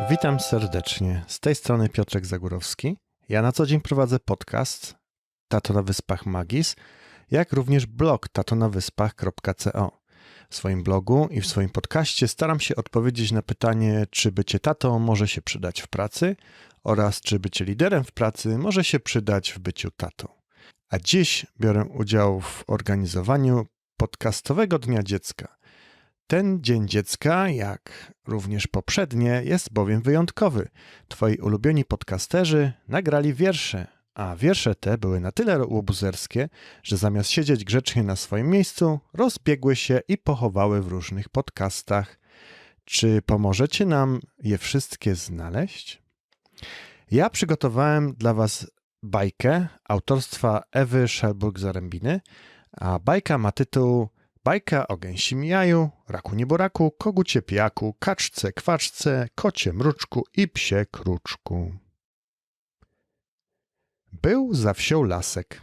Witam serdecznie. Z tej strony Piotrek Zagórowski. Ja na co dzień prowadzę podcast Tato na Wyspach Magis, jak również blog tatonawyspach.co. W swoim blogu i w swoim podcaście staram się odpowiedzieć na pytanie, czy bycie tatą może się przydać w pracy oraz czy bycie liderem w pracy może się przydać w byciu tatą. A dziś biorę udział w organizowaniu podcastowego Dnia Dziecka. Ten Dzień Dziecka, jak również poprzednie, jest bowiem wyjątkowy. Twoi ulubieni podcasterzy nagrali wiersze, a wiersze te były na tyle łobuzerskie, że zamiast siedzieć grzecznie na swoim miejscu, rozbiegły się i pochowały w różnych podcastach. Czy pomożecie nam je wszystkie znaleźć? Ja przygotowałem dla Was bajkę autorstwa Ewy Szelburg-Zarębiny, a bajka ma tytuł Bajka o gęsim jaju, raku nieboraku, kogucie pijaku, kaczce, kwaczce, kocie mruczku i psie kruczku. Był za wsią lasek,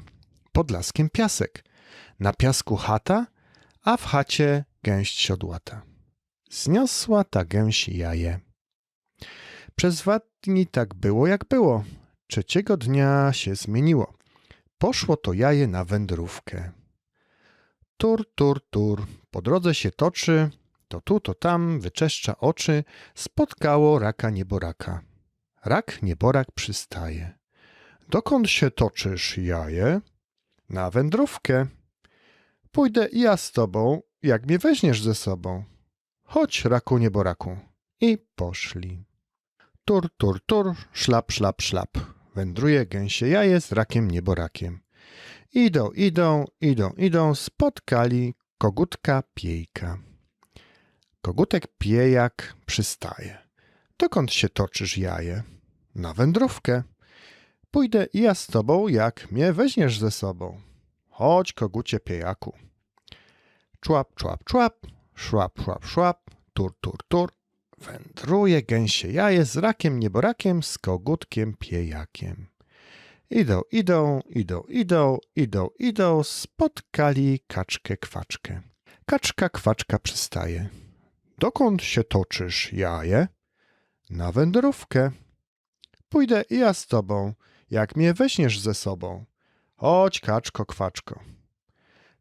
pod laskiem piasek, na piasku chata, a w chacie gęść siodłata. Zniosła ta gęś jaje. Przez dwa dni tak było, jak było. Trzeciego dnia się zmieniło. Poszło to jaje na wędrówkę. Tur, tur, tur, po drodze się toczy, to tu, to tam, wyczeszcza oczy, spotkało raka nieboraka. Rak nieborak przystaje. Dokąd się toczysz, jaje? Na wędrówkę. Pójdę ja z tobą, jak mnie weźmiesz ze sobą. Chodź, raku nieboraku. I poszli. Tur, tur, tur, szlap, szlap, szlap. Wędruje gęsie jaje z rakiem nieborakiem. Idą, idą, idą, idą, spotkali kogutka piejka. Kogutek piejak przystaje. Dokąd się toczysz, jaje? Na wędrówkę. Pójdę i ja z tobą, jak mnie weźmiesz ze sobą. Chodź, kogucie piejaku. Człap, człap, człap, szłap, szłap, szłap, tur, tur, tur. Wędruje gęsie jaje z rakiem nieborakiem, z kogutkiem piejakiem. Idą, idą, idą, idą, idą, idą, spotkali kaczkę kwaczkę. Kaczka kwaczka przystaje. Dokąd się toczysz, jaje? Na wędrówkę. Pójdę i ja z tobą, jak mnie weźmiesz ze sobą. Chodź, kaczko, kwaczko.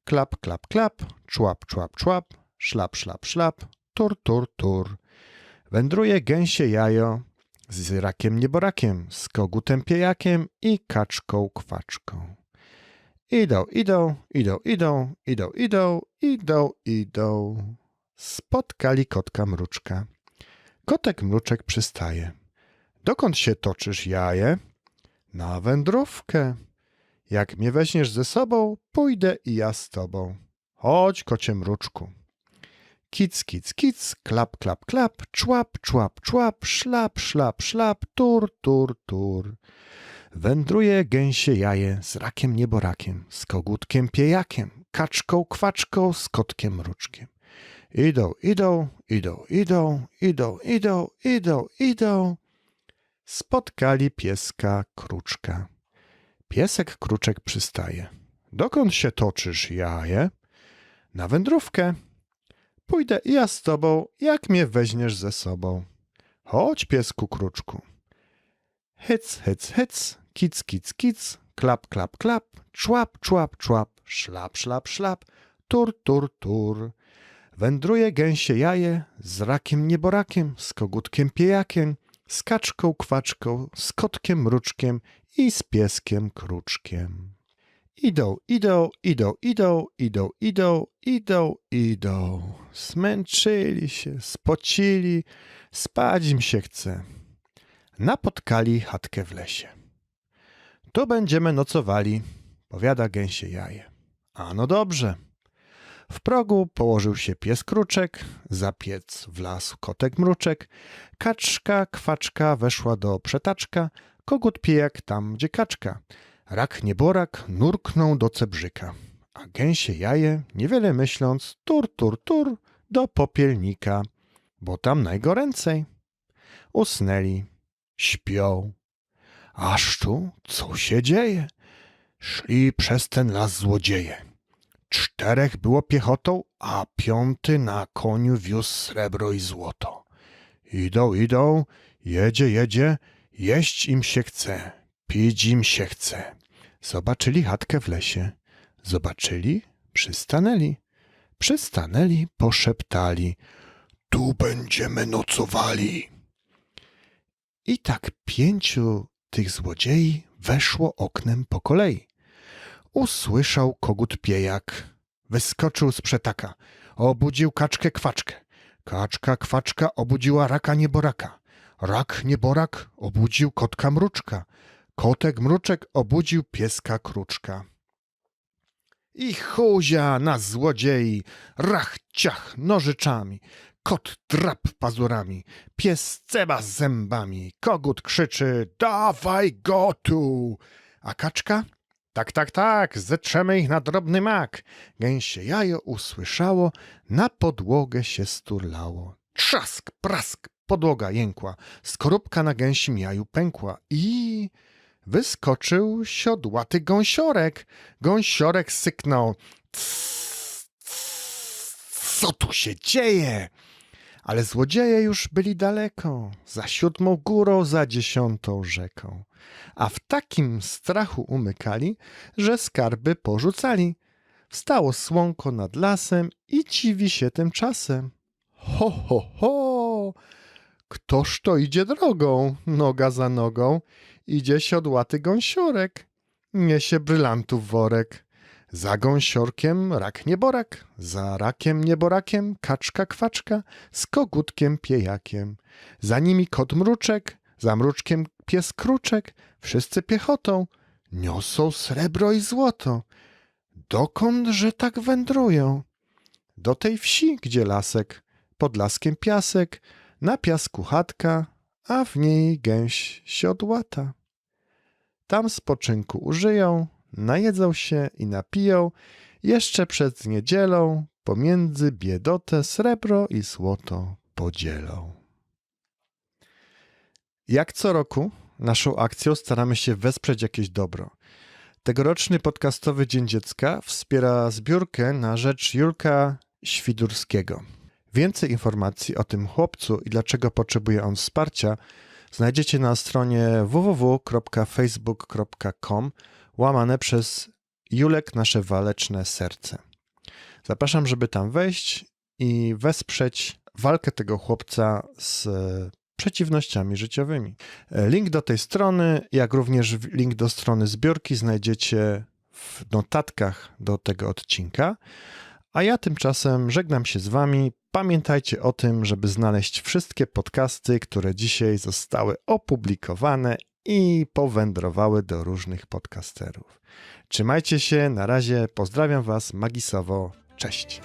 Klap, klap, klap, człap, człap, człap, szlap, szlap, szlap, tur, tur, tur. Wędruje gęsie jajo z rakiem nieborakiem, z kogutem piejakiem i kaczką kwaczką. Idą, idą, idą, idą, idą, idą, idą, idą. Spotkali kotka mruczka. Kotek mruczek przystaje. Dokąd się toczysz, jaje? Na wędrówkę. Jak mnie weźmiesz ze sobą, pójdę i ja z tobą. Chodź, kocie mruczku. Kic, kic, kic, klap, klap, klap, człap, człap, człap, szlap, szlap, szlap, tur, tur, tur. Wędruje gęsie jaje z rakiem nieborakiem, z kogutkiem piejakiem, kaczką kwaczką, z kotkiem mruczkiem. Idą, idą, idą, idą, idą, idą, idą, idą. Spotkali pieska kruczka. Piesek kruczek przystaje. Dokąd się toczysz, jaje? Na wędrówkę. Pójdę i ja z tobą, jak mnie weźmiesz ze sobą. Chodź, piesku kruczku. Hyc, hyc, hyc, kic, kic, kic, klap, klap, klap, człap, człap, człap, szlap, szlap, szlap, tur, tur, tur. Wędruje gęsie jaje z rakiem nieborakiem, z kogutkiem piejakiem, z kaczką kwaczką, z kotkiem mruczkiem i z pieskiem kruczkiem. Idą, idą, idą, idą, idą, idą, idą, idą. Zmęczyli się, spocili, spać im się chce. Napotkali chatkę w lesie. Tu będziemy nocowali, powiada gęsie jaje. A no dobrze. W progu położył się pies kruczek, za piec wlazł kotek mruczek, kaczka, kwaczka weszła do przetaczka, kogut pijak tam, gdzie kaczka. Rak nieborak nurknął do cebrzyka, a gęsie jaje, niewiele myśląc, tur, tur, tur, do popielnika, bo tam najgoręcej. Usnęli, śpią. Aż tu, co się dzieje? Szli przez ten las złodzieje. Czterech było piechotą, a piąty na koniu wiózł srebro i złoto. Idą, idą, jedzie, jedzie, jeść im się chce, pić im się chce. Zobaczyli chatkę w lesie. Zobaczyli, przystanęli. Przystanęli, poszeptali. Tu będziemy nocowali. I tak pięciu tych złodziei weszło oknem po kolei. Usłyszał kogut pijak. Wyskoczył z przetaka. Obudził kaczkę kwaczkę. Kaczka kwaczka obudziła raka nieboraka. Rak nieborak obudził kotka mruczka. Kotek mruczek obudził pieska kruczka. I chuzia na złodziei, rach ciach nożyczami, kot drap pazurami, pies ceba zębami, kogut krzyczy dawaj go tu, a kaczka? Tak, tak, tak, zetrzemy ich na drobny mak. Gęsie jajo usłyszało, na podłogę się sturlało. Trzask, prask, podłoga jękła, skorupka na gęsim jaju pękła i wyskoczył siodłaty gąsiorek. Gąsiorek syknął. "Cs, cs, Co tu się dzieje? Ale złodzieje już byli daleko, za siódmą górą, za dziesiątą rzeką. A w takim strachu umykali, że skarby porzucali. Wstało słonko nad lasem i dziwi się tymczasem. Ho, ho, ho! Ktoż to idzie drogą, noga za nogą? Idzie siodłaty gąsiorek, niesie brylantów worek. Za gąsiorkiem rak nieborak, za rakiem nieborakiem kaczka kwaczka, z kogutkiem piejakiem. Za nimi kot mruczek, za mruczkiem pies kruczek, wszyscy piechotą, niosą srebro i złoto. Dokądże tak wędrują? Do tej wsi, gdzie lasek, pod laskiem piasek, na piasku chatka, a w niej gęś siodłata. Tam spoczynku użyją, najedzą się i napiją, jeszcze przed niedzielą pomiędzy biedotę srebro i złoto podzielą. Jak co roku, naszą akcją staramy się wesprzeć jakieś dobro. Tegoroczny podcastowy Dzień Dziecka wspiera zbiórkę na rzecz Julka Świdurskiego. Więcej informacji o tym chłopcu i dlaczego potrzebuje on wsparcia znajdziecie na stronie www.facebook.com łamane przez Julek Nasze Waleczne Serce. Zapraszam, żeby tam wejść i wesprzeć walkę tego chłopca z przeciwnościami życiowymi. Link do tej strony, jak również link do strony zbiorki znajdziecie w notatkach do tego odcinka. A ja tymczasem żegnam się z Wami. Pamiętajcie o tym, żeby znaleźć wszystkie podcasty, które dzisiaj zostały opublikowane i powędrowały do różnych podcasterów. Trzymajcie się, na razie, pozdrawiam Was magisowo, cześć.